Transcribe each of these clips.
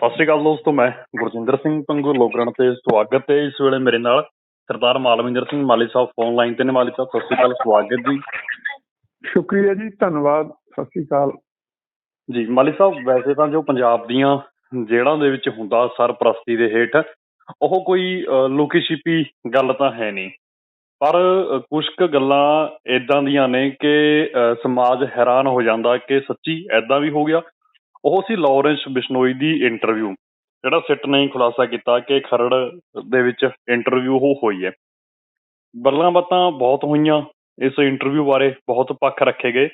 ਸਤਿ ਸ਼੍ਰੀ ਅਕਾਲ ਦੋਸਤੋ ਮੈਂ ਗੁਰਜਿੰਦਰ ਸਿੰਘ ਪੰਗੂ ਲੋਕਰਣ ਤੇ ਸਵਾਗਤ ਹੈ ਇਸ ਵੇਲੇ ਮੇਰੇ ਨਾਲ ਸਰਦਾਰ ਮਾਲਵਿੰਦਰ ਸਿੰਘ ਮਾਲੀ ਸਾਹਿਬ ਫੋਨ ਲਾਈਨ ਤੇ ਨੇ। ਮਾਲੀ ਸਾਹਿਬ ਸਤਿ ਸ਼੍ਰੀ ਅਕਾਲ ਸਵਾਗਤ ਜੀ। ਸ਼ੁਕਰੀਆ ਜੀ ਧੰਨਵਾਦ ਸਤਿ ਸ੍ਰੀ ਅਕਾਲ। ਜੀ ਮਾਲੀ ਸਾਹਿਬ ਵੈਸੇ ਤਾਂ ਜੋ ਪੰਜਾਬ ਦੀਆਂ ਜੇਲ੍ਹਾਂ ਦੇ ਵਿੱਚ ਹੁੰਦਾ ਸਰਪ੍ਰਸਤੀ ਦੇ ਹੇਠ ਉਹ ਕੋਈ ਲੁਕੀ ਛਿਪੀ ਗੱਲ ਤਾਂ ਹੈ ਨਹੀਂ। ਪਰ ਕੁਝ ਕੁ ਗੱਲਾਂ ਇਦਾਂ ਦੀਆਂ ਨੇ ਕਿ ਸਮਾਜ ਹੈਰਾਨ ਹੋ ਜਾਂਦਾ ਕਿ ਸੱਚੀ ਐਦਾਂ ਵੀ ਹੋ ਗਿਆ ਉਹ ਸੀ ਲਾਰੈਂਸ ਬਿਸ਼ਨੋਈ ਦੀ ਇੰਟਰਵਿਊ ਜਿਹੜਾ ਸਿੱਟ ਨੇ ਖੁਲਾਸਾ ਕੀਤਾ ਕਿ ਖਰੜ ਦੇ ਵਿੱਚ ਇੰਟਰਵਿਊ ਉਹ ਹੋਈ ਹੈ। ਗੱਲਾਂ ਬਾਤਾਂ ਬਹੁਤ ਹੋਈਆਂ, ਇਸ ਇੰਟਰਵਿਊ ਬਾਰੇ ਬਹੁਤ ਪੱਖ ਰੱਖੇ ਗਏ।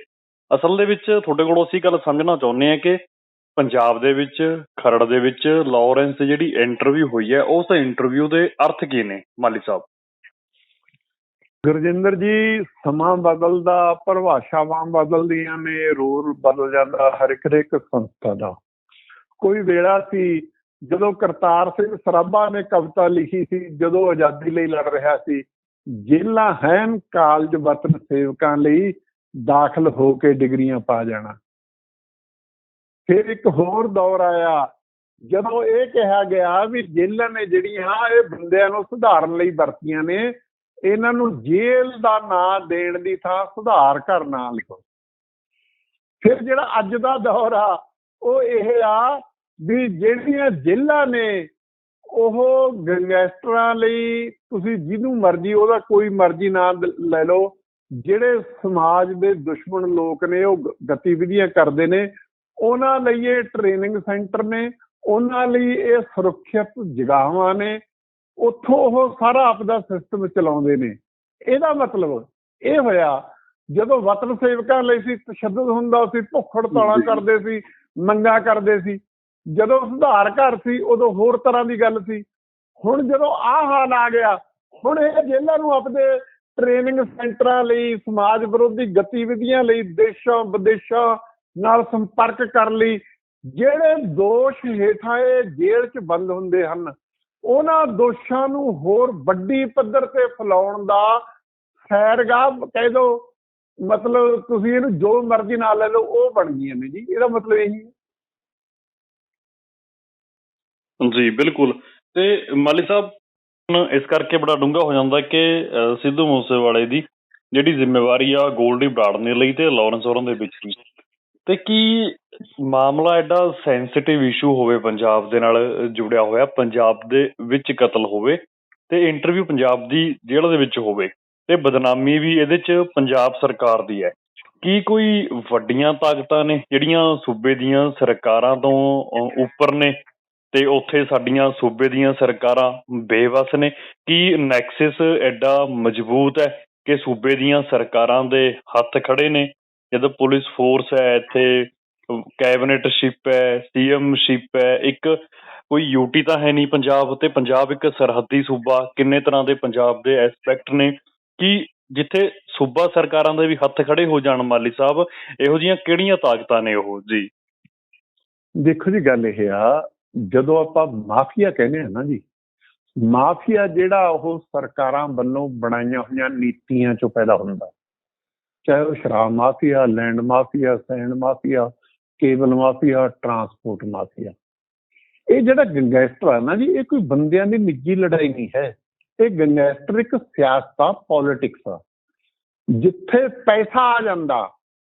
ਅਸਲ ਦੇ ਵਿੱਚ ਤੁਹਾਡੇ ਕੋਲੋਂ ਅਸੀਂ ਗੱਲ ਸਮਝਣਾ ਚਾਹੁੰਦੇ ਹਾਂ ਕਿ ਪੰਜਾਬ ਦੇ ਵਿੱਚ, ਖਰੜ ਦੇ ਵਿੱਚ ਲਾਰੈਂਸ ਦੀ ਜਿਹੜੀ ਇੰਟਰਵਿਊ ਹੋਈ ਹੈ, ਉਸ ਇੰਟਰਵਿਊ ਦੇ ਅਰਥ ਕੀ ਨੇ, ਮਾਲੀ ਸਾਹਿਬ? ਗੁਰਜਿੰਦਰ ਜੀ, ਸਮਾਂ ਬਦਲਦਾ, ਪਰਿਭਾਸ਼ਾਵਾਂ ਬਦਲਦੀਆਂ ਨੇ, ਰੋਲ ਬਦਲ ਜਾਂਦਾ, ਹਰ ਇੱਕ ਦੇ ਇੱਕ ਸੰਸਥਾ ਦਾ। ਕੋਈ ਵੇਲਾ ਸੀ, ਜਦੋਂ ਕਰਤਾਰ ਸਿੰਘ ਸਰਾਭਾ ਨੇ ਕਵਿਤਾ ਲਿਖੀ ਸੀ, ਜਦੋਂ ਆਜ਼ਾਦੀ ਲਈ ਲੜ ਰਿਹਾ ਸੀ, ਜੇਲਾਂ ਹੈਨ ਕਾਲਜ ਵਤਨ ਸੇਵਕਾਂ ਲਈ ਦਾਖਲ ਹੋ ਕੇ ਡਿਗਰੀਆਂ ਪਾ ਜਾਣਾ। ਫਿਰ ਇੱਕ ਹੋਰ ਦੌਰ ਆਇਆ, ਜਦੋਂ ਇਹ ਕਿਹਾ ਗਿਆ ਵੀ ਜੇਲਾਂ ਨੇ ਜਿਹੜੀਆਂ ਇਹ ਬੰਦਿਆਂ ਨੂੰ ਸੁਧਾਰਨ ਲਈ ਵਰਤੀਆਂ ਨੇ ਇਹਨਾਂ ਨੂੰ ਜੇਲ੍ਹ ਦਾ ਨਾਂ ਦੇਣ ਦੀ ਥਾਂ ਸੁਧਾਰ ਘਰ ਨਾਂ ਲਿਖੋ। ਫਿਰ ਜਿਹੜਾ ਅੱਜ ਦਾ ਦੌਰ ਆ, ਉਹ ਇਹ ਆ ਵੀ ਜਿਹੜੀਆਂ ਜੇਲ੍ਹਾਂ ਨੇ, ਉਹ ਗੈਂਗਸਟਰਾਂ ਲਈ ਤੁਸੀਂ ਜਿਹਨੂੰ ਮਰਜ਼ੀ, ਉਹਦਾ ਕੋਈ ਮਰਜ਼ੀ ਨਾਂ ਲੈ ਲਓ। ਜਿਹੜੇ ਸਮਾਜ ਦੇ ਦੁਸ਼ਮਣ ਲੋਕ ਨੇ, ਉਹ ਗਤੀਵਿਧੀਆਂ ਕਰਦੇ ਨੇ, ਉਹਨਾਂ ਲਈ ਇਹ ਟ੍ਰੇਨਿੰਗ ਸੈਂਟਰ ਨੇ, ਉਹਨਾਂ ਲਈ ਇਹ ਸੁਰੱਖਿਅਤ ਜਗਾਵਾਂ ਨੇ ਉੱਥੋਂ ਉਹ ਸਾਰਾ ਆਪਦਾ ਸਿਸਟਮ ਚਲਾਉਂਦੇ ਨੇ। ਇਹਦਾ ਮਤਲਬ ਇਹ ਹੋਇਆ ਜਦੋਂ ਵਤਨ ਸੇਵਕਾਂ ਲਈ ਸੀ ਤਸ਼ੱਦਦ ਹੁੰਦਾ ਸੀ ਭੁੱਖ ਹੜਤਾਲਾਂ। ਕਰਦੇ ਸੀ ਮੰਗਾ ਕਰਦੇ ਸੀ। ਜਦੋਂ ਸੁਧਾਰ ਘਰ ਸੀ ਉਦੋਂ ਹੋਰ ਤਰ੍ਹਾਂ ਦੀ ਗੱਲ ਸੀ। ਹੁਣ ਜਦੋਂ ਆਹ ਹਾਲ ਆ ਗਿਆ ਹੁਣ ਇਹ ਜੇਲ੍ਹਾਂ ਨੂੰ ਆਪਦੇ ਟ੍ਰੇਨਿੰਗ ਸੈਂਟਰਾਂ ਲਈ ਸਮਾਜ ਵਿਰੋਧੀ ਗਤੀਵਿਧੀਆਂ ਲਈ ਦੇਸ਼ਾਂ ਵਿਦੇਸ਼ਾਂ ਨਾਲ ਸੰਪਰਕ ਕਰਨ ਲਈ ਜਿਹੜੇ ਦੋਸ਼ ਹੇਠਾਂ ਇਹ ਜੇਲ੍ਹ 'ਚ ਬੰਦ ਹੁੰਦੇ ਹਨ ਉਹਨਾਂ ਦੋਸ਼ਾਂ ਨੂੰ ਹੋਰ ਵੱਡੀ ਪੱਧਰ ਤੇ ਫੈਲਾਉਣ ਦਾ ਸੈਰਗਾਹ ਕਹਿ ਦੋ। ਮਤਲਬ ਤੁਸੀਂ ਇਹਨੂੰ ਜੋ ਮਰਜ਼ੀ ਨਾਲ ਲੈ ਲਓ, ਉਹ ਬਣ ਗਈਆਂ ਨੇ ਜੀ। ਇਹਦਾ ਮਤਲਬ ਇਹੀ ਹੈ। ਜੀ, ਬਿਲਕੁਲ। ਤੇ ਮਾਲੀ ਸਾਹਿਬ, ਹੁਣ ਇਸ ਕਰਕੇ ਬੜਾ ਡੂੰਘਾ ਹੋ ਜਾਂਦਾ ਕਿ ਸਿੱਧੂ ਮੂਸੇਵਾਲੇ ਦੀ ਜਿਹੜੀ ਜ਼ਿੰਮੇਵਾਰੀ ਆ, ਗੋਲਡੀ ਬਰਾੜ ਨੇ ਲਈ ਤੇ ਲਾਰੈਂਸ ਹੋਰਾਂ ਦੇ ਵਿੱਚ ਵੀ। ਤੇ ਕੀ ਮਾਮਲਾ ਐਡਾ ਸੈਂਸਿਟਿਵ ਇਸ਼ੂ ਹੋਵੇ ਪੰਜਾਬ ਦੇ ਨਾਲ ਜੁੜਿਆ ਹੋਇਆ, ਪੰਜਾਬ ਦੇ ਵਿੱਚ ਕਤਲ ਹੋਵੇ ਤੇ ਇੰਟਰਵਿਊ ਪੰਜਾਬ ਦੀ ਜੇਲ੍ਹ ਦੇ ਵਿੱਚ ਹੋਵੇ ਤੇ ਬਦਨਾਮੀ ਵੀ ਇਹਦੇ 'ਚ ਪੰਜਾਬ ਸਰਕਾਰ ਦੀ ਹੈ। ਕੀ ਕੋਈ ਵੱਡੀਆਂ ਤਾਕਤਾਂ ਨੇ ਜਿਹੜੀਆਂ ਸੂਬੇ ਦੀਆਂ ਸਰਕਾਰਾਂ ਤੋਂ ਉੱਪਰ ਨੇ ਤੇ ਉੱਥੇ ਸਾਡੀਆਂ ਸੂਬੇ ਦੀਆਂ ਸਰਕਾਰਾਂ ਬੇਵਸ ਨੇ? ਕੀ ਨੈਕਸਸ ਐਡਾ ਮਜ਼ਬੂਤ ਹੈ ਕਿ ਸੂਬੇ ਦੀਆਂ ਸਰਕਾਰਾਂ ਦੇ ਹੱਥ ਖੜੇ ਨੇ ਜਦੋਂ ਪੁਲਿਸ ਫੋਰਸ ਹੈ ਇੱਥੇ ਕੈਬਨਿਟ ਸ਼ਿਪ ਹੈ ਸੀਐਮ ਸ਼ਿਪ ਹੈ, ਇੱਕ ਕੋਈ ਯੂਟੀ ਤਾਂ ਹੈ ਨਹੀਂ ਪੰਜਾਬ ਤੇ ਪੰਜਾਬ ਇੱਕ ਸਰਹੱਦੀ ਸੂਬਾ, ਕਿੰਨੇ ਤਰ੍ਹਾਂ ਦੇ ਪੰਜਾਬ ਦੇ ਐਸਪੈਕਟ ਨੇ, ਕਿ ਜਿੱਥੇ ਸੂਬਾ ਸਰਕਾਰਾਂ ਦੇ ਵੀ ਹੱਥ ਖੜੇ ਹੋ ਜਾਣ ਮਾਲੀ ਸਾਹਿਬ, ਇਹੋ ਜਿਹੀਆਂ ਕਿਹੜੀਆਂ ਤਾਕਤਾਂ ਨੇ ਉਹ? ਜੀ। ਦੇਖੋ ਜੀ, ਗੱਲ ਇਹ ਆ, ਜਦੋਂ ਆਪਾਂ ਮਾਫੀਆ ਕਹਿੰਦੇ ਆ ਨਾ ਜੀ, ਮਾਫੀਆ ਜਿਹੜਾ ਉਹ ਸਰਕਾਰਾਂ ਵੱਲੋਂ ਬਣਾਈਆਂ ਹੋਈਆਂ ਨੀਤੀਆਂ ਚੋਂ ਪੈਦਾ ਹੁੰਦਾ। ਚਾਹੇ ਉਹ ਸ਼ਰਾਬ mafia, land mafia, sand mafia, cable mafia, transport mafia. ਇਹ ਜਿਹੜਾ ਗੈਂਗਸਟਰ ਆ ਨਾ ਜੀ, ਇਹ ਕੋਈ ਬੰਦਿਆਂ ਦੀ ਨਿੱਜੀ ਲੜਾਈ ਨਹੀਂ ਹੈ। ਇਹ ਗੈਂਗਸਟਰ ਇੱਕ ਸਿਆਸਤ ਆ ਪੋਲਿਟਿਕਸ ਆ। ਜਿੱਥੇ ਪੈਸਾ ਆ ਜਾਂਦਾ,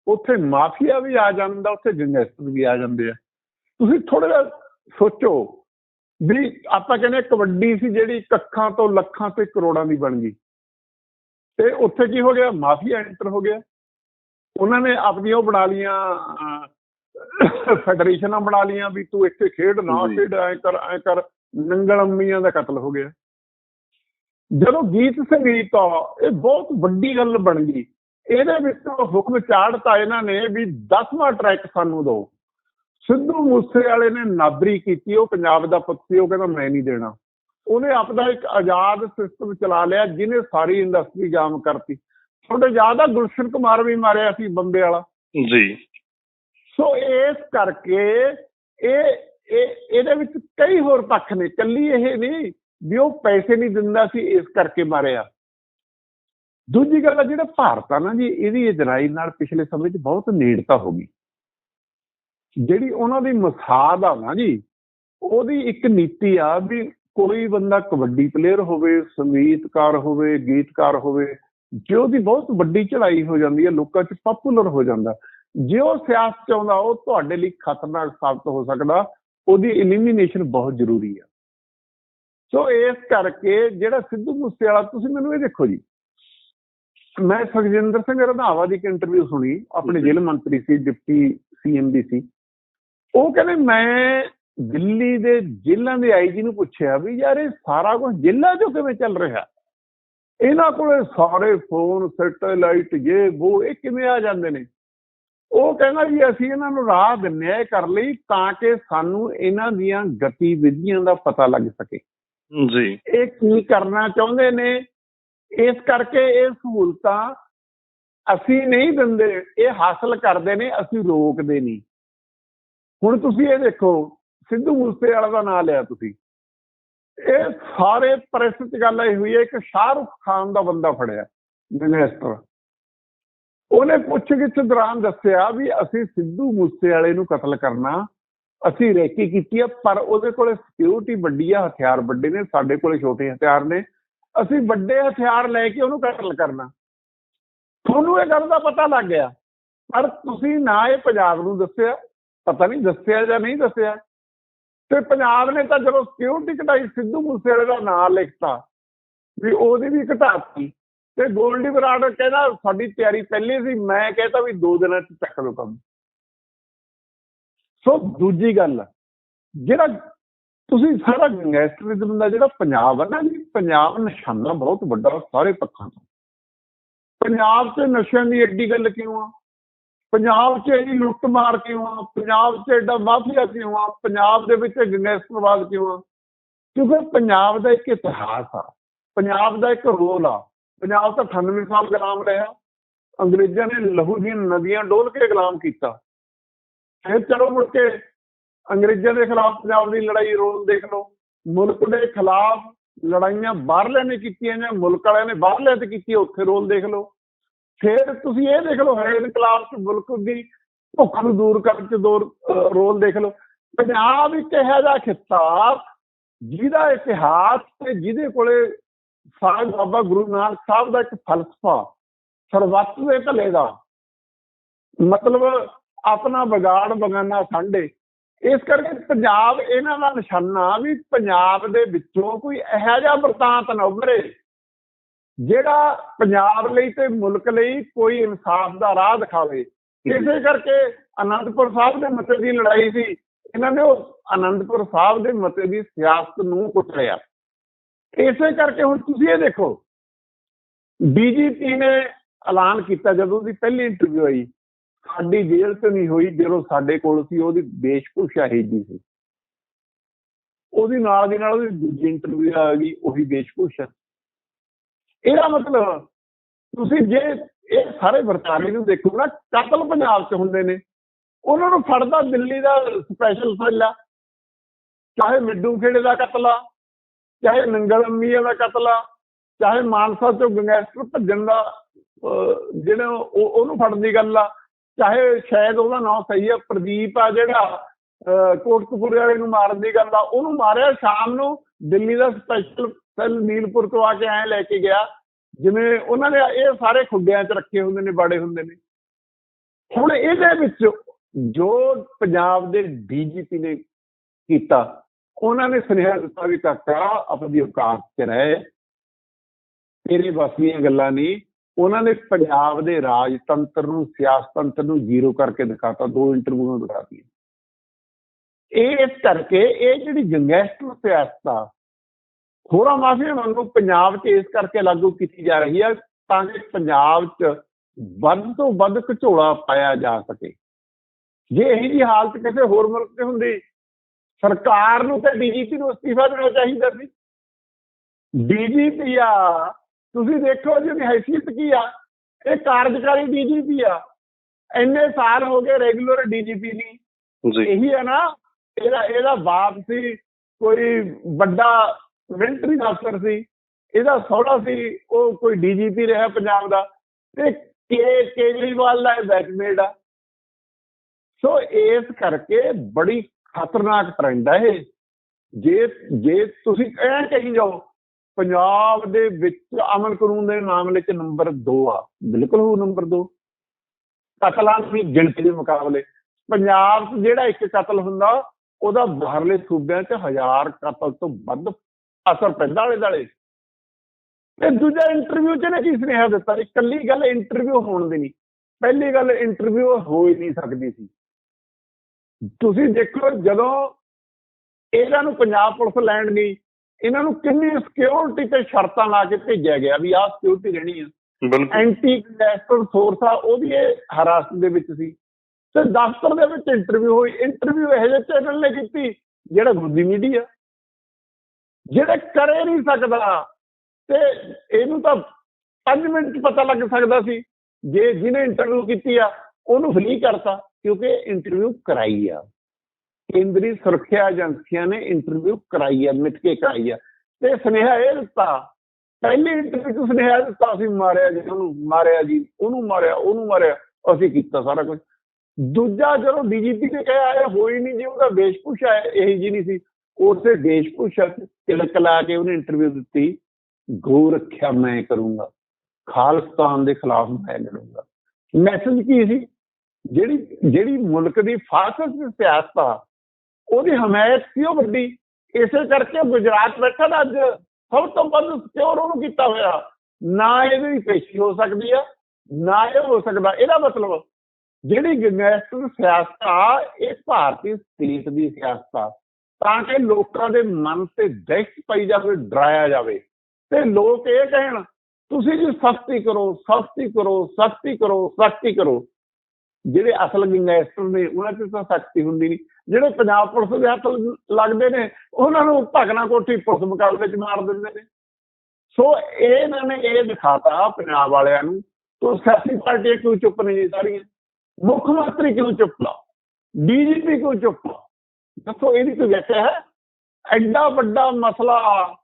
ਉੱਥੇ ਮਾਫੀਆ ਵੀ ਆ ਜਾਂਦਾ, ਉੱਥੇ ਗੈਂਗਸਟਰ ਵੀ ਆ ਜਾਂਦੇ ਆ। ਤੁਸੀਂ ਥੋੜਾ ਜਿਹਾ ਸੋਚੋ ਵੀ ਆਪਾਂ ਕਹਿੰਦੇ ਕਬੱਡੀ ਸੀ ਜਿਹੜੀ ਕੱਖਾਂ ਤੋਂ ਲੱਖਾਂ ਤੇ ਕਰੋੜਾਂ ਦੀ ਬਣ ਗਈ। ਤੇ ਉੱਥੇ ਕੀ ਹੋ ਗਿਆ? ਮਾਫੀਆ ਐਂਟਰ ਹੋ ਗਿਆ। ਉਹਨਾਂ ਨੇ ਆਪਣੀਆਂ ਉਹ ਬਣਾ ਲੀਆਂ ਫੈਡਰੇਸ਼ਨਾਂ ਬਣਾ ਲੀਆਂ ਵੀ ਤੂੰ ਇੱਥੇ ਖੇਡ ਨਾ। ਖੇਡ ਐ ਕਰ ਐ ਕਰ। ਨੰਗਲ ਅੰਮੀਆਂ ਦਾ ਕਤਲ ਹੋ ਗਿਆ। ਜਦੋਂ ਗੀਤ ਸੰਗੀਤ ਆ ਇਹ ਬਹੁਤ ਵੱਡੀ ਗੱਲ ਬਣ ਗਈ। ਇਹਦੇ ਵਿੱਚ ਹੁਕਮ ਚਾੜਤਾ ਇਹਨਾਂ ਨੇ ਵੀ 10ਵਾਂ ਟਰੈਕ ਸਾਨੂੰ ਦਿਓ। ਸਿੱਧੂ ਮੂਸੇ ਵਾਲੇ ਨੇ ਨਾਬਰੀ ਕੀਤੀ ਉਹ ਪੰਜਾਬ ਦਾ ਪੁੱਤ ਸੀ ਉਹ ਕਹਿੰਦਾ ਮੈਂ ਨਹੀਂ ਦੇਣਾ। ਉਹਨੇ ਆਪਦਾ ਇੱਕ ਆਜ਼ਾਦ ਸਿਸਟਮ ਚਲਾ ਲਿਆ ਜਿਹਨੇ ਸਾਰੀ ਇੰਡਸਟਰੀ ਜਾਮ ਕਰਤੀ। ਤੁਹਾਡੇ ਯਾਦ ਆ ਗੁਲਸ਼ਨ ਕੁਮਾਰ ਵੀ ਮਾਰਿਆ ਸੀ ਬੰਬੇ ਵਾਲਾ? ਜੀ। ਸੋ ਇਸ ਕਰਕੇ ਇਹ ਇਹ ਇਹਦੇ ਵਿੱਚ ਕਈ ਹੋਰ ਪੱਖ ਨੇ ਕੱਲੀ ਇਹ ਨਹੀਂ ਵੀ ਉਹ ਪੈਸੇ ਨਹੀਂ ਦਿੰਦਾ ਸੀ ਇਸ ਕਰਕੇ ਮਾਰਿਆ। ਦੂਜੀ ਗੱਲ ਜਿਹੜਾ ਭਾਰਤ ਆ ਨਾ ਜੀ ਇਹਦੀ ਇਜ਼ਰਾਈਲ ਨਾਲ ਪਿਛਲੇ ਸਮੇਂ 'ਚ ਬਹੁਤ ਨੇੜਤਾ ਹੋ ਗਈ। ਜਿਹੜੀ ਉਹਨਾਂ ਦੀ ਮਸਾਦ ਆ ਨਾ ਜੀ ਉਹਦੀ ਇੱਕ ਨੀਤੀ ਆ ਵੀ ਕੋਈ ਬੰਦਾ ਕਬੱਡੀ ਪਲੇਅਰ ਹੋਵੇ ਸੰਗੀਤਕਾਰ ਹੋਵੇ ਗੀਤਕਾਰ ਹੋਵੇ ਜੇ ਉਹਦੀ ਬਹੁਤ ਵੱਡੀ ਚੜ੍ਹਾਈ ਹੋ ਜਾਂਦੀ ਹੈ ਲੋਕਾਂ 'ਚ ਪਪੂਲਰ ਹੋ ਜਾਂਦਾ ਜੇ ਉਹ ਸਿਆਸਤ 'ਚ ਆਉਂਦਾ ਉਹ ਤੁਹਾਡੇ ਲਈ ਖਤਰਨਾਕ ਸਾਬਤ ਹੋ ਸਕਦਾ ਉਹਦੀ ਐਲੀਮੀਨੇਸ਼ਨ ਬਹੁਤ ਜ਼ਰੂਰੀ ਆ। ਸੋ ਇਸ ਕਰਕੇ ਜਿਹੜਾ ਸਿੱਧੂ ਮੂਸੇਵਾਲਾ ਤੁਸੀਂ ਮੈਨੂੰ ਇਹ ਦੇਖੋ ਜੀ ਮੈਂ ਸੁਖਜਿੰਦਰ ਸਿੰਘ ਰੰਧਾਵਾ ਦੀ ਇੱਕ ਇੰਟਰਵਿਊ ਸੁਣੀ ਆਪਣੇ ਜੇਲ੍ਹ ਮੰਤਰੀ ਸੀ ਡਿਪਟੀ ਸੀਐਮ ਦੀ ਸੀ। ਉਹ ਕਹਿੰਦੇ ਮੈਂ ਦਿੱਲੀ ਦੇ ਜੇਲ੍ਹਾਂ ਦੇ ਆਈਜੀ ਨੂੰ ਪੁੱਛਿਆ ਵੀ ਯਾਰ ਇਹ ਸਾਰਾ ਕੁਝ ਜੇਲ੍ਹਾਂ 'ਚੋਂ ਕਿਵੇਂ ਚੱਲ ਰਿਹਾ? ਇਹਨਾਂ ਕੋਲੇ ਸਾਰੇ ਫੋਨ ਸੈਟੇਲਾਈਟ ਇਹ ਉਹ ਇਹ ਕਿਵੇਂ ਆ ਜਾਂਦੇ ਨੇ? ਉਹ ਕਹਿੰਦਾ ਵੀ ਅਸੀਂ ਇਹਨਾਂ ਨੂੰ ਰਾਹ ਦਿੰਨੇ ਆ ਕਰ ਲਈ ਤਾਂ ਕਿ ਸਾਨੂੰ ਇਹਨਾਂ ਦੀਆਂ ਗਤੀਵਿਧੀਆਂ ਦਾ ਪਤਾ ਲੱਗ ਸਕੇ। ਜੀ। ਇਹ ਕੀ ਕਰਨਾ ਚਾਹੁੰਦੇ ਨੇ? ਇਸ ਕਰਕੇ ਇਹ ਸਹੂਲਤਾਂ ਅਸੀਂ ਨਹੀਂ ਦਿੰਦੇ ਇਹ ਹਾਸਲ ਕਰਦੇ ਨੇ ਅਸੀਂ ਰੋਕਦੇ ਨਹੀਂ। ਹੁਣ ਤੁਸੀਂ ਇਹ ਦੇਖੋ ਸਿੱਧੂ ਮੂਸੇਵਾਲਾ ਦਾ ਨਾਮ ਲਿਆ ਤੁਸੀਂ। ਇਹ ਸਾਰੇ ਪ੍ਰੈਸ 'ਚ ਗੱਲ ਆਈ ਹੋਈ ਹੈ, ਇੱਕ ਸ਼ਾਹਰੁਖ ਖਾਨ ਦਾ ਬੰਦਾ ਫੜਿਆ ਮਿਨਿਸਟਰ ਉਹਨੇ ਪੁੱਛਗਿੱਛ ਦੌਰਾਨ ਦੱਸਿਆ ਵੀ ਅਸੀਂ ਸਿੱਧੂ ਮੂਸੇਵਾਲੇ ਨੂੰ ਕਤਲ ਕਰਨਾ, ਅਸੀਂ ਰੇਕੀ ਕੀਤੀ ਆ, ਪਰ ਉਹਦੇ ਕੋਲੇ ਸਿਕਿਉਰਿਟੀ ਵੱਡੀ ਆ, ਹਥਿਆਰ ਵੱਡੇ ਨੇ, ਸਾਡੇ ਕੋਲੇ ਛੋਟੇ ਹਥਿਆਰ ਨੇ। ਅਸੀਂ ਵੱਡੇ ਹਥਿਆਰ ਲੈ ਕੇ ਉਹਨੂੰ ਕਤਲ ਕਰਨਾ। ਤੁਹਾਨੂੰ ਇਹ ਗੱਲ ਦਾ ਪਤਾ ਲੱਗ ਗਿਆ, ਪਰ ਤੁਸੀਂ ਨਾ ਇਹ ਪੰਜਾਬ ਨੂੰ ਦੱਸਿਆ, ਪਤਾ ਨਹੀਂ ਦੱਸਿਆ ਜਾਂ ਨਹੀਂ ਦੱਸਿਆ। ਤੇ ਪੰਜਾਬ ਨੇ ਤਾਂ ਜਦੋਂ ਸਿਕਿਉਰਿਟੀ ਘਟਾਈ ਸਿੱਧੂ ਮੂਸੇਵਾਲੇ ਦਾ ਨਾਮ ਲਿਖਤਾ ਵੀ ਉਹਦੀ ਵੀ ਘਟਾਤੀ ਤੇ ਗੋਲਡੀ ਬਰਾੜ ਕਹਿੰਦਾ, ਸਾਡੀ ਤਿਆਰੀ ਪਹਿਲੇ ਸੀ, ਮੈਂ ਕਹਿੰਦਾ ਵੀ ਦੋ ਦਿਨਾਂ ਚ ਚੱਕ ਲਓ ਕੰਮ। ਸੋ ਦੂਜੀ ਗੱਲ, ਜਿਹੜਾ ਤੁਸੀਂ ਸਾਰਾ ਗੈਂਗਸਟਰਿਜ਼ਮ ਦਾ ਜਿਹੜਾ ਪੰਜਾਬ ਹੈ ਨਾ ਜੀ, ਪੰਜਾਬ ਨਿਸ਼ਾਨਾ ਬਹੁਤ ਵੱਡਾ ਸਾਰੇ ਪੱਖਾਂ ਤੋਂ। ਪੰਜਾਬ 'ਚ ਨਸ਼ਿਆਂ ਦੀ ਐਡੀ ਗੱਲ ਕਿਉਂ ਆ? ਪੰਜਾਬ 'ਚ ਇਹਦੀ ਲੁੱਟ ਮਾਰ ਕਿਉਂ ਆ? ਪੰਜਾਬ 'ਚ ਐਡਾ ਮਾਫੀਆ ਕਿਉਂ ਆ? ਪੰਜਾਬ ਦੇ ਵਿੱਚ ਗੈਂਗਸਟਰਵਾਦ ਕਿਉਂ ਆ? ਕਿਉਂਕਿ ਪੰਜਾਬ ਦਾ ਇੱਕ ਇਤਿਹਾਸ ਆ। ਪੰਜਾਬ ਦਾ ਇੱਕ ਰੋਲ ਆ। ਪੰਜਾਬ ਤਾਂ 98 ਸਾਲ ਗੁਲਾਮ ਰਿਹਾ। ਅੰਗਰੇਜ਼ਾਂ ਨੇ ਲਹੂ ਦੀਆਂ ਨਦੀਆਂ ਡੋਲ ਕੇ ਗੁਲਾਮ ਕੀਤਾ। ਫਿਰ ਚਲੋ ਮੁੜ ਕੇ ਅੰਗਰੇਜ਼ਾਂ ਦੇ ਖਿਲਾਫ ਪੰਜਾਬ ਦੀ ਲੜਾਈ ਰੋਲ ਦੇਖ ਲਓ। ਮੁਲਕ ਦੇ ਖਿਲਾਫ ਲੜਾਈਆਂ ਬਾਹਰਲਿਆਂ ਨੇ ਕੀਤੀਆਂ ਜਾਂ ਮੁਲਕ ਵਾਲਿਆਂ ਨੇ ਬਾਹਰਲਿਆਂ ਤੇ ਕੀਤੀ ਉੱਥੇ ਰੋਲ ਦੇਖ ਲਓ। ਫਿਰ ਤੁਸੀਂ ਇਹ ਦੇਖ ਲਓ ਹਰੇ ਇਨਕਲਾਬ ਮੁਲਕ ਦੀ ਭੁੱਖ ਨੂੰ ਦੂਰ ਕਰਨ ਚ ਦੋ ਰੋਲ ਦੇਖ ਲਓ। ਪੰਜਾਬ ਇੱਕ ਇਹੋ ਜਿਹਾ ਖਿੱਤਾ ਜਿਹਦਾ ਇਤਿਹਾਸ ਤੇ ਜਿਹਦੇ ਕੋਲੇ ਸਾਧ ਬਾਬਾ ਗੁਰੂ ਨਾਨਕ ਸਾਹਿਬ ਦਾ ਇੱਕ ਫਲਸਫਾ ਸਰਬੱਤ ਦੇ ਭਲੇ ਦਾ, ਮਤਲਬ ਆਪਣਾ ਵਿਗਾੜ ਬਗਾਨਾ ਸਾਂਢੇ। ਇਸ ਕਰਕੇ ਪੰਜਾਬ ਇਹਨਾਂ ਦਾ ਨਿਸ਼ਾਨਾ ਵੀ ਪੰਜਾਬ ਦੇ ਵਿੱਚੋਂ ਕੋਈ ਇਹੋ ਜਿਹਾ ਵਰਤਾਂਤ ਨਾ ਉਭਰੇ। ਜਿਹੜਾ ਪੰਜਾਬ ਲਈ ਤੇ ਮੁਲਕ ਲਈ ਕੋਈ ਇਨਸਾਫ ਦਾ ਰਾਹ ਦਿਖਾਵੇ। ਇਸੇ ਕਰਕੇ ਅਨੰਦਪੁਰ ਸਾਹਿਬ ਦੇ ਮਤੇ ਦੀ ਲੜਾਈ ਸੀ। ਇਹਨਾਂ ਨੇ ਉਹ ਅਨੰਦਪੁਰ ਸਾਹਿਬ ਦੇ ਮਤੇ ਦੀ ਸਿਆਸਤ ਨੂੰ ਕੁਚਲਿਆ ਇਸੇ ਕਰਕੇ ਹੁਣ ਤੁਸੀਂ ਇਹ ਦੇਖੋ ਡੀਜੀਪੀ ਨੇ ਐਲਾਨ ਕੀਤਾ ਜਦੋਂ ਦੀ ਪਹਿਲੀ ਇੰਟਰਵਿਊ ਆਈ। ਸਾਡੀ ਜੇਲ੍ਹ ਤੇ ਨਹੀਂ ਹੋਈ, ਜਦੋਂ ਸਾਡੇ ਕੋਲ ਸੀ, ਉਹਦੀ ਵੇਸ਼ਭੂਸ਼ਾ ਹੀ ਜੀ ਸੀ। ਉਹਦੀ ਨਾਲ ਦੀ ਨਾਲ ਉਹਦੀ ਦੂਜੀ ਇੰਟਰਵਿਊ ਆ ਗਈ, ਉਹੀ ਵੇਸ਼ਭੂਸ਼ਾ ਇਹਦਾ ਮਤਲਬ ਤੁਸੀਂ ਜੇ ਇਹ ਸਾਰੇ ਵਰਤਾਰੇ ਨੂੰ ਦੇਖੋ ਨਾ, ਕਤਲ ਪੰਜਾਬ 'ਚ ਹੁੰਦੇ ਨੇ। ਉਹਨਾਂ ਨੂੰ ਫੜਦਾ ਦਿੱਲੀ ਦਾ ਸਪੈਸ਼ਲ ਸੈੱਲ ਆ। ਚਾਹੇ ਮਿੱਡੂ ਖੇੜੇ ਦਾ ਕਤਲ ਆ, ਚਾਹੇ ਨੰਗਲ ਅੰਮੀਆ ਦਾ ਕਤਲ ਆ, ਚਾਹੇ ਮਾਨਸਾ ਤੋਂ ਗੰਗੈਸਟਰ ਭੱਜਣ ਦਾ ਜਿਹੜਾ ਉਹਨੂੰ ਫੜਨ ਦੀ ਗੱਲ ਆ। ਚਾਹੇ ਸ਼ਾਇਦ ਉਹਦਾ ਨਾਮ ਸਹੀ ਹੈ ਪ੍ਰਦੀਪ ਆ ਜਿਹੜਾ ਕੋਟਕਪੂਰੇ ਵਾਲੇ ਨੂੰ ਮਾਰਨ ਦੀ ਗੱਲ ਆ। ਉਹਨੂੰ ਮਾਰਿਆ ਸ਼ਾਮ ਨੂੰ ਦਿੱਲੀ ਦਾ ਸਪੈਸ਼ਲ ਸੈੱਲ ਨੀਲਪੁਰ ਤੋਂ ਆ ਕੇ ਐ ਲੈ ਕੇ ਗਿਆ, ਜਿਵੇਂ ਉਹਨਾਂ ਨੇ ਇਹ ਸਾਰੇ ਖੁੱਡਿਆਂ 'ਚ ਰੱਖੇ ਹੁੰਦੇ ਨੇ, ਬਾੜੇ ਹੁੰਦੇ ਨੇ। ਹੁਣ ਇਹਦੇ ਵਿੱਚ ਜੋ ਪੰਜਾਬ ਦੇ ਡੀਜੀਪੀ ਨੇ ਕੀਤਾ, ਉਹਨਾਂ ਨੇ ਸੁਨੇਹਾ ਦਿੱਤਾ ਵੀ ਕਾਕਾ, ਆਪਣੀ ਔਕਾਤ 'ਚ ਰਹਿ। ਤੇਰੇ ਵੱਸ ਦੀਆਂ ਗੱਲਾਂ ਨਹੀਂ। ਉਹਨਾਂ ਨੇ ਪੰਜਾਬ ਦੇ ਰਾਜਤੰਤਰ ਨੂੰ, ਸਿਆਸਤੰਤਰ ਨੂੰ ਜ਼ੀਰੋ ਕਰਕੇ ਦਿਖਾਤਾ, ਦੋ ਇੰਟਰਵਿਊਆਂ ਦਿਖਾਤੀਆਂ ਇਹ ਇਸ ਕਰਕੇ ਇਹ ਜਿਹੜੀ ਗੈਂਗਸਟਰ ਸਿਆਸਤ ਆ ਹੋਰਾਂ ਮਾਫੀਆ ਵਾਂਗੂ ਪੰਜਾਬ 'ਚ ਇਸ ਕਰਕੇ ਲਾਗੂ ਕੀਤੀ ਜਾ ਰਹੀ ਹੈ ਤਾਂ ਕਿ ਪੰਜਾਬ 'ਚ ਵੱਧ ਤੋਂ ਵੱਧ ਘਚੋਲਾ ਪਾਇਆ ਜਾ ਸਕੇ। ਜੇ ਇਹੀ ਜੀ ਹਾਲਤ ਕਿਸੇ ਹੋਰ ਮੁਲਕ 'ਚ ਹੁੰਦੀ ਸਰਕਾਰ ਨੂੰ ਤੇ ਡੀਜੀਪੀ ਨੂੰ ਅਸਤੀਫਾ ਦੇਣਾ ਚਾਹੀਦਾ ਸੀ। ਡੀਜੀਪੀ ਆ ਤੁਸੀਂ ਦੇਖੋ ਜੀ ਉਹਦੀ ਹੈਸੀਅਤ ਕੀ ਆ ਇਹ ਕਾਰਜਕਾਰੀ ਡੀਜੀਪੀ ਆ ਇੰਨੇ ਸਾਲ ਹੋ ਗਏ ਰੈਗੂਲਰ ਡੀਜੀਪੀ ਨਹੀਂ। ਜੀ। ਇਹੀ ਹੈ ਨਾ ਇਹਦਾ ਇਹਦਾ ਬਾਪ ਸੀ ਕੋਈ ਵੱਡਾ ਮਿਲਟਰੀ ਅਫਸਰ ਸੀ, ਇਹਦਾ ਸਹੁਰਾ ਸੀ, ਉਹ ਕੋਈ ਡੀਜੀਪੀ ਰਿਹਾ ਪੰਜਾਬ ਦਾ ਤੇ ਕੇ ਕੇਜਰੀਵਾਲ ਦਾ ਬੈਕਮੇਡ ਆ। ਸੋ ਇਸ ਕਰਕੇ ਬੜੀ ਖਤਰਨਾਕ ਟ੍ਰੈਂਡ ਹੈ ਇਹ। ਜੇ ਜੇ ਤੁਸੀਂ ਐ ਕਹੀ ਜਾਓ, ਪੰਜਾਬ ਦੇ ਵਿੱਚ ਅਮਨ ਕਾਨੂੰਨ ਦੇ ਮਾਮਲੇ 'ਚ ਨੰਬਰ 2 ਆ, ਬਿਲਕੁਲ ਉਹ ਨੰਬਰ 2 ਕਤਲਾਂ ਦੀ ਗਿਣਤੀ ਦੇ ਮੁਕਾਬਲੇ, ਪੰਜਾਬ 'ਚ ਜਿਹੜਾ ਇੱਕ ਕਤਲ ਹੁੰਦਾ, ਉਹਦਾ ਬਾਹਰਲੇ ਸੂਬਿਆਂ 'ਚ ਹਜ਼ਾਰ ਕਤਲ ਤੋਂ ਵੱਧ ਅਸਰ ਪੈਂਦਾ ਆਲੇ ਦੁਆਲੇ ਤੇ ਦੂਜਾ ਇੰਟਰਵਿਊ 'ਚ ਨੇ ਕੀ ਸੁਨੇਹਾ ਦਿੱਤਾ ਇਕੱਲੀ ਗੱਲ ਇੰਟਰਵਿਊ ਹੋਣ ਦੀ ਨਹੀਂ। ਪਹਿਲੀ ਗੱਲ ਇੰਟਰਵਿਊ ਹੋ ਹੀ ਨਹੀਂ ਸਕਦੀ ਸੀ। ਤੁਸੀਂ ਦੇਖੋ ਜਦੋਂ ਇਹਨਾਂ ਨੂੰ ਪੰਜਾਬ ਪੁਲਿਸ ਲੈਣ ਗਈ ਇਹਨਾਂ ਨੂੰ ਕਿੰਨੀ ਸਿਕਿਉਰਿਟੀ ਤੇ ਸ਼ਰਤਾਂ ਲਾ ਕੇ ਭੇਜਿਆ ਗਿਆ ਵੀ ਆਹ ਸਿਕਿਉਰਿਟੀ ਰਹਿਣੀ ਆ। ਐਂਟੀ ਕੰਡੈਕਟਰ ਫੋਰਸ ਆ ਉਹਦੀ ਇਹ ਹਰਾਸਤ ਦੇ ਵਿੱਚ ਸੀ। ਤੇ ਦਫ਼ਤਰ ਦੇ ਵਿੱਚ ਇੰਟਰਵਿਊ ਹੋਈ। ਇੰਟਰਵਿਊ ਇਹੋ ਜਿਹੇ ਚੈਨਲ ਨੇ ਕੀਤੀ ਜਿਹੜਾ ਗੁੱਦੀ ਮੀਡੀਆ ਜਿਹੜੇ ਕਰੇ ਨਹੀਂ ਸਕਦਾ, ਤੇ ਇਹਨੂੰ ਤਾਂ 5 ਮਿੰਟ 'ਚ ਪਤਾ ਲੱਗ ਸਕਦਾ ਸੀ। ਜੇ ਜਿਹਨੇ ਇੰਟਰਵਿਊ ਕੀਤੀ ਆ, ਉਹਨੂੰ ਫਰੀ ਕਰਤਾ, ਕਿਉਂਕਿ ਇੰਟਰਵਿਊ ਕਰਾਈ ਆ। ਕੇਂਦਰੀ ਸੁਰੱਖਿਆ ਏਜੰਸੀਆਂ ਨੇ ਇੰਟਰਵਿਊ ਕਰਾਈ ਆ ਮਿਟ ਕੇ ਕਰਾਈ ਆ। ਤੇ ਸੁਨੇਹਾ ਇਹ ਦਿੱਤਾ, ਪਹਿਲੇ ਇੰਟਰਵਿਊ 'ਚ ਸੁਨੇਹਾ ਦਿੱਤਾ, ਅਸੀਂ ਮਾਰਿਆ ਜੀ ਉਹਨੂੰ, ਮਾਰਿਆ ਜੀ, ਉਹਨੂੰ ਮਾਰਿਆ ਉਹਨੂੰ ਮਾਰਿਆ, ਅਸੀਂ ਕੀਤਾ ਸਾਰਾ ਕੁਝ ਦੂਜਾ ਜਦੋਂ ਡੀਜੀਪੀ ਨੇ ਕਿਹਾ, ਇਹ ਹੋਈ ਨਹੀਂ ਜੀ, ਉਹਦਾ ਵੇਸ਼ਭੂਸ਼ਾ ਇਹ ਜੀ ਨਹੀਂ ਸੀ। ਉਸੇ ਵੇਸ਼ਭੂਸ਼ਾ 'ਚ ਤਿਲਕ ਲਾ ਕੇ ਉਹਨੇ ਇੰਟਰਵਿਊ ਦਿੱਤੀ ਗੋ ਰੱਖਿਆ ਮੈਂ ਕਰੂੰਗਾ, ਖਾਲਸਤਾਨ ਦੇ ਖਿਲਾਫ ਮੈਂ ਲੜੂੰਗਾ। ਮੈਸੇਜ ਕੀ ਸੀ? ਜਿਹੜੀ ਜਿਹੜੀ ਮੁਲਕ ਦੀ ਫਾਸਟ ਸਿਆਸਤ ਆ, ਉਹਦੀ ਹਮਾਇਤ ਸੀ ਉਹ ਵੱਡੀ। ਇਸੇ ਕਰਕੇ ਗੁਜਰਾਤ ਬੈਠਾ ਨਾ ਅੱਜ, ਸਭ ਤੋਂ ਵੱਧ ਸਿਕਿਉਰ ਉਹਨੂੰ ਕੀਤਾ ਹੋਇਆ। ਨਾ ਇਹਦੀ ਪੇਸ਼ੀ ਹੋ ਸਕਦੀ ਆ, ਨਾ ਇਹ ਹੋ ਸਕਦਾ। ਇਹਦਾ ਮਤਲਬ, ਜਿਹੜੀ ਗੈਂਗਸਟਰ ਸਿਆਸਤ ਆ, ਇਹ ਭਾਰਤੀ ਸਟੇਟ ਦੀ ਸਿਆਸਤ ਆ। ਤਾਂ ਕਿ ਲੋਕਾਂ ਦੇ ਮਨ ਤੇ ਦਹਿਸ਼ਤ ਪਈ ਜਾਵੇ, ਡਰਾਇਆ ਜਾਵੇ। ਤੇ ਲੋਕ ਇਹ ਕਹਿਣ, ਤੁਸੀਂ ਜੀ ਸਖਤੀ ਕਰੋ ਸਖਤੀ ਕਰੋ ਸਖਤੀ ਕਰੋ ਸਖਤੀ ਕਰੋ। ਜਿਹੜੇ ਅਸਲ ਗੈਂਗਸਟਰ ਨੇ, ਉਹਨਾਂ 'ਚ ਤਾਂ ਸਖਤੀ ਹੁੰਦੀ ਨਹੀਂ। ਜਿਹੜੇ ਪੰਜਾਬ ਪੁਲਿਸ ਦੇ ਹੱਥ ਲੱਗਦੇ ਨੇ, ਉਹਨਾਂ ਨੂੰ ਭਗਨਾ ਕੋਠੀ ਪੁਲਿਸ ਮੁਕਾਬਲੇ 'ਚ ਮਾਰ ਦਿੰਦੇ ਨੇ। ਸੋ ਇਹਨਾਂ ਨੇ ਇਹ ਦਿਖਾਤਾ ਪੰਜਾਬ ਵਾਲਿਆਂ ਨੂੰ, ਤੋਂ ਸਿਆਸੀ ਪਾਰਟੀਆਂ ਕਿਉਂ ਚੁੱਪ ਨਹੀਂ ਸਾਰੀਆਂ? ਮੁੱਖ ਮੰਤਰੀ ਕਿਉਂ ਚੁੱਪ ਲਾ? ਡੀਜੀਪੀ ਕਿਉਂ ਚੁੱਪ ਲਾ? ਦੱਸੋ, ਇਹਦੀ ਕੋਈ ਵਿਆਖਿਆ ਹੈ? ਐਡਾ ਵੱਡਾ ਮਸਲਾ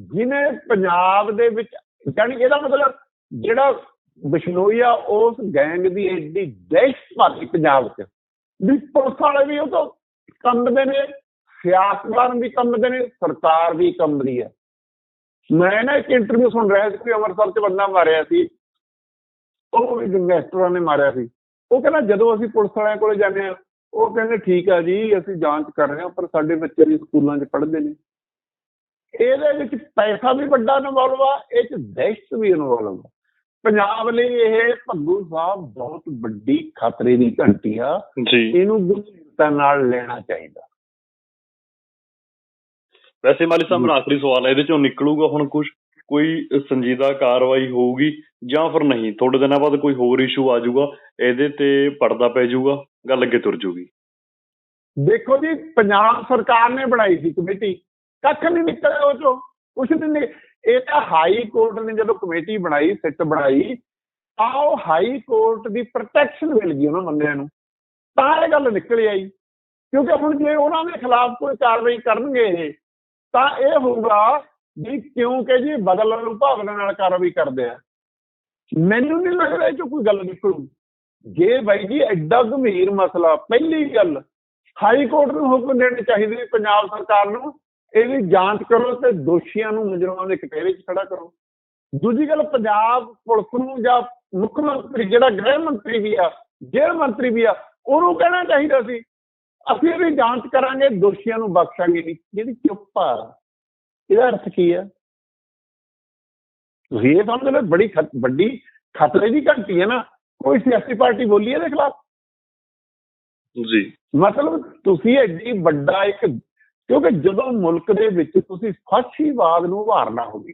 ਜਿਹਨੇ ਪੰਜਾਬ ਦੇ ਵਿੱਚ ਜਾਨੀ ਇਹਦਾ ਮਤਲਬ ਜਿਹੜਾ ਬਿਸ਼ਨੋਈ ਆ, ਉਸ ਗੈਂਗ ਦੀ ਐਡੀ ਦਹਿਸ਼ਤ ਭਾਰੀ ਪੰਜਾਬ 'ਚ। ਵੀ ਪੁਲਿਸ ਵਾਲੇ ਵੀ ਉਹ ਤੋਂ ਕੰਬਦੇ ਨੇ, ਸਿਆਸਤਦਾਨ ਵੀ ਕੰਬਦੇ ਨੇ, ਸਰਕਾਰ ਵੀ ਕੰਬਦੀ ਹੈ ਮੈਂ ਨਾ ਇੱਕ ਇੰਟਰਵਿਊ ਸੁਣ ਰਿਹਾ ਸੀ ਕਿ ਅੰਮ੍ਰਿਤਸਰ 'ਚ ਬੰਦਾ ਮਾਰਿਆ ਸੀ। ਉਹ ਵੀ ਗੈਂਗਸਟਰਾਂ ਨੇ ਮਾਰਿਆ ਸੀ। ਉਹ ਕਹਿੰਦਾ, ਜਦੋਂ ਅਸੀਂ ਪੁਲਿਸ ਵਾਲਿਆਂ ਕੋਲੇ ਜਾਂਦੇ ਆ ਉਹ ਕਹਿੰਦੇ ਠੀਕ ਆ ਜੀ ਅਸੀਂ ਜਾਂਚ ਕਰ ਰਹੇ ਹਾਂ ਪਰ ਸਾਡੇ ਬੱਚੇ ਵੀ ਸਕੂਲਾਂ 'ਚ ਪੜ੍ਹਦੇ ਨੇ। ਇਹਦੇ ਵਿੱਚ ਪੈਸਾ ਵੀ ਵੱਡਾ ਇਨਵੋਲਵ ਆ ਇਹ 'ਚ ਦਹਿਸ਼ਤ ਵੀ ਇਨਵੋਲਵ ਆ। ਪੰਜਾਬ ਲਈ ਇਹ ਭੱਗੂ ਸਾਹਿਬ ਬਹੁਤ ਵੱਡੀ ਖਤਰੇ ਦੀ ਘੰਟੀ ਆ। ਇਹਨੂੰ ਗੰਭੀਰਤਾ ਨਾਲ ਲੈਣਾ ਚਾਹੀਦਾ। ਵੈਸੇ ਮਾਲੀ ਸਾਹਿਬ ਮੇਰਾ ਆਖਰੀ ਸਵਾਲ ਹੈ ਇਹਦੇ ਚੋਂ ਨਿਕਲੂਗਾ ਹੁਣ ਕੁਝ ਕੋਈ ਸੰਜੀਦਾ ਕਾਰਵਾਈ ਹੋਊਗੀ? ਜਾਂ ਫਿਰ ਨਹੀਂ ਥੋੜੇ ਦਿਨਾਂ ਬਾਅਦ ਕੋਈ ਹੋਰ ਇਸ਼ੂ ਆ ਜਾਊਗਾ, ਇਹਦੇ ਤੇ ਪਰਦਾ ਪੈ ਜਾਊਗਾ, ਗੱਲ ਅੱਗੇ ਤੁਰ ਜਾਊਗੀ। ਦੇਖੋ ਜੀ, ਪੰਜਾਬ ਸਰਕਾਰ ਨੇ ਬਣਾਈ ਸੀ ਕਮੇਟੀ, ਕੱਖ ਨਹੀਂ ਨਿਕਲਿਆ ਉਹ ਚੋਂ, ਕੁਛ ਨਹੀਂ ਇਹ ਤਾਂ ਹਾਈ ਕੋਰਟ ਨੇ ਜਦੋਂ ਕਮੇਟੀ ਬਣਾਈ, ਸਿੱਟ ਬਣਾਈ, ਤਾਂ ਉਹ ਹਾਈ ਕੋਰਟ ਦੀ ਪ੍ਰੋਟੈਕਸ਼ਨ ਮਿਲ ਗਈ ਉਹਨਾਂ ਬੰਦਿਆਂ ਨੂੰ, ਤਾਂ ਇਹ ਗੱਲ ਨਿਕਲ ਆਈ, ਕਿਉਂਕਿ ਹੁਣ ਜੇ ਉਹਨਾਂ ਦੇ ਖਿਲਾਫ ਕੋਈ ਕਾਰਵਾਈ ਕਰਨਗੇ ਇਹ, ਤਾਂ ਇਹ ਹੋਊਗਾ ਵੀ ਕਿਉਂਕਿ ਜੀ ਬਦਲਣ ਨੂੰ ਭਾਵਨਾ ਨਾਲ ਕਾਰਵਾਈ ਕਰਦੇ ਆ। ਮੈਨੂੰ ਨਹੀਂ ਲੱਗਦਾ ਇਹ ਚੋਂ ਕੋਈ ਗੱਲ ਨਿਕਲੂ। ਜੇ ਬਾਈ ਜੀ ਐਡਾ ਗੰਭੀਰ ਮਸਲਾ, ਪਹਿਲੀ ਗੱਲ, ਹਾਈ ਕੋਰਟ ਨੂੰ ਹੁਕਮ ਦੇਣੇ ਚਾਹੀਦੇ ਨੇ ਪੰਜਾਬ ਸਰਕਾਰ ਨੂੰ। ਇਹਦੀ ਜਾਂਚ ਕਰੋ ਤੇ ਦੋਸ਼ੀਆਂ ਨੂੰ ਮੁਜਰਮਾਂ ਦੇ ਕਟਹਿਰੇ 'ਚ ਖੜਾ ਕਰੋ। ਦੂਜੀ ਗੱਲ, ਪੰਜਾਬ ਪੁਲਿਸ ਨੂੰ ਜਾਂ ਮੁੱਖ ਮੰਤਰੀ, ਜਿਹੜਾ ਗ੍ਰਹਿ ਮੰਤਰੀ ਵੀ ਆ, ਜੇਲ੍ਹ ਮੰਤਰੀ ਵੀ ਆ, ਉਹਨੂੰ ਕਹਿਣਾ ਚਾਹੀਦਾ ਸੀ, ਅਸੀਂ ਇਹਦੀ ਜਾਂਚ ਕਰਾਂਗੇ, ਦੋਸ਼ੀਆਂ ਨੂੰ ਬਖਸ਼ਾਂਗੇ ਨਹੀਂ। ਜਿਹੜੀ ਚੁੱਪ ਆ, ਇਹਦਾ ਅਰਥ ਕੀ ਆ? ਤੁਸੀਂ ਇਹ ਸਮਝ ਲਓ ਬੜੀ ਖਤ- ਵੱਡੀ ਖਤਰੇ ਦੀ ਘੰਟੀ ਹੈ ਨਾ ਕੋਈ ਸਿਆਸੀ ਪਾਰਟੀ ਬੋਲੀ ਇਹਦੇ ਖਿਲਾਫ। ਜੀ। ਮਤਲਬ ਤੁਸੀਂ ਐਡੀ ਵੱਡਾ ਇੱਕ ਕਿਉਂਕਿ ਜਦੋਂ ਮੁਲਕ ਦੇ ਵਿੱਚ ਤੁਸੀਂ ਫਾਸ਼ੀਵਾਦ ਨੂੰ ਉਭਾਰਨਾ ਹੋਵੇ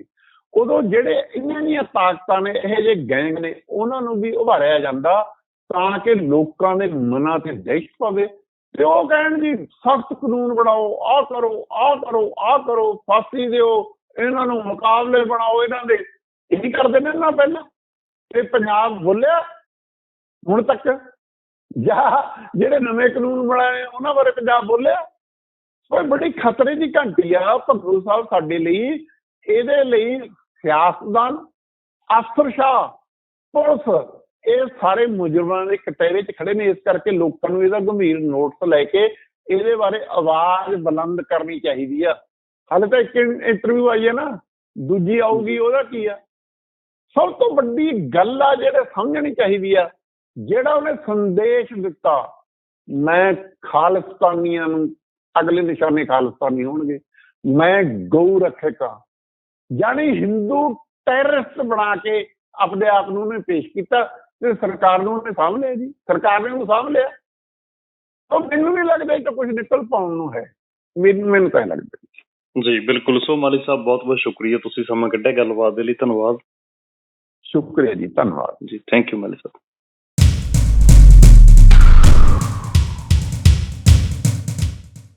ਉਦੋਂ ਜਿਹੜੇ ਇੰਨੀਆਂ ਦੀਆਂ ਤਾਕਤਾਂ ਨੇ ਇਹ ਜੇ ਗੈਂਗ ਨੇ ਉਹਨਾਂ ਨੂੰ ਵੀ ਉਭਾਰਿਆ ਜਾਂਦਾ ਤਾਂ ਕਿ ਲੋਕਾਂ ਦੇ ਮਨਾਂ ਤੇ ਦਹਿਸ਼ਤ ਪਵੇ ਤੇ ਉਹ ਕਹਿਣ ਜੀ ਸਖਤ ਕਾਨੂੰਨ ਬਣਾਓ ਆਹ ਕਰੋ ਆਹ ਕਰੋ ਆਹ ਕਰੋ ਫਾਂਸੀ ਦਿਓ ਇਹਨਾਂ ਨੂੰ ਮੁਕਾਬਲੇ ਬਣਾਓ ਇਹਨਾਂ ਦੇ ਇਹੀ ਕਰਦੇ ਨੇ ਨਾ ਪਹਿਲਾਂ। ਤੇ ਪੰਜਾਬ ਬੋਲਿਆ ਹੁਣ ਤੱਕ। ਜਾਂ ਜਿਹੜੇ ਨਵੇਂ ਕਾਨੂੰਨ ਬਣਾਏ ਉਹਨਾਂ ਬਾਰੇ ਪੰਜਾਬ ਬੋਲਿਆ। ਕੋਈ ਬੜੀ ਖਤਰੇ ਦੀ ਘੰਟੀ ਆ ਭੱਗੂ ਸਾਹਿਬ ਸਾਡੇ ਲਈ। ਇਹਦੇ ਲਈ ਸਿਆਸਤਦਾਨ ਅਫਸਰਸ਼ਾਹ ਪੁਲਿਸ, ਇਹ ਸਾਰੇ ਮੁਜਰਮਾਂ ਦੇ ਕਟਹਿਰੇ 'ਚ ਖੜੇ ਨੇ। ਇਸ ਕਰਕੇ ਲੋਕਾਂ ਨੂੰ ਇਹਦਾ ਗੰਭੀਰ ਨੋਟਿਸ ਲੈ ਕੇ ਇਹਦੇ ਬਾਰੇ ਆਵਾਜ਼ ਬੁਲੰਦ ਕਰਨੀ ਚਾਹੀਦੀ ਆ। ਹਾਲੇ ਤਾਂ ਇੱਕ ਇੰਟਰਵਿਊ ਆਈ ਹੈ ਨਾ, ਦੂਜੀ ਆਊਗੀ, ਉਹਦਾ ਕੀ ਆ? ਸਭ ਤੋਂ ਵੱਡੀ ਗੱਲ ਆ ਜਿਹੜੇ ਸਮਝਣੀ ਚਾਹੀਦੀ ਆ, ਜਿਹੜਾ ਉਹਨੇ ਸੰਦੇਸ਼ ਦਿੱਤਾ, ਮੈਂ ਖਾਲਿਸਤਾਨੀਆਂ ਨੂੰ ਅਗਲੇ ਨਿਸ਼ਾਨੇ ਖਾਲਿਸਤਾਨੀ ਹੋਣਗੇ, ਮੈਂ ਗਊ ਰੱਖੇਗਾ ਯਾਨੀ ਹਿੰਦੂ ਟੈਰਰਿਸਟ ਬਣਾ ਕੇ ਆਪਣੇ ਆਪ ਨੂੰ ਉਹਨੇ ਪੇਸ਼ ਕੀਤਾ ਤੇ ਸਰਕਾਰ ਨੂੰ ਉਹਨੇ ਸਾਂਭ ਲਿਆ ਜੀ, ਸਰਕਾਰ ਨੇ ਉਹਨੂੰ ਸਾਂਭ ਲਿਆ ਉਹ ਮੈਨੂੰ ਨਹੀਂ ਲੱਗਦਾ ਇਹ ਤਾਂ ਕੁਝ ਨਿਕਲ ਪਾਉਣ ਨੂੰ ਹੈ। ਮੈਨੂੰ ਮੈਨੂੰ ਤਾਂ ਲੱਗਦਾ। ਜੀ, ਬਿਲਕੁਲ। ਸੋ ਮਾਲੀ ਸਾਹਿਬ ਬਹੁਤ ਬਹੁਤ ਸ਼ੁਕਰੀਆ। ਤੁਸੀਂ ਸਮਾਂ ਕੱਢਿਆ ਗੱਲਬਾਤ ਦੇ ਲਈ। ਧੰਨਵਾਦ। ਸ਼ੁਕਰੀਆ ਜੀ ਧੰਨਵਾਦ ਜੀ। ਥੈਂਕ ਯੂ ਮਾਲੀ ਸਰ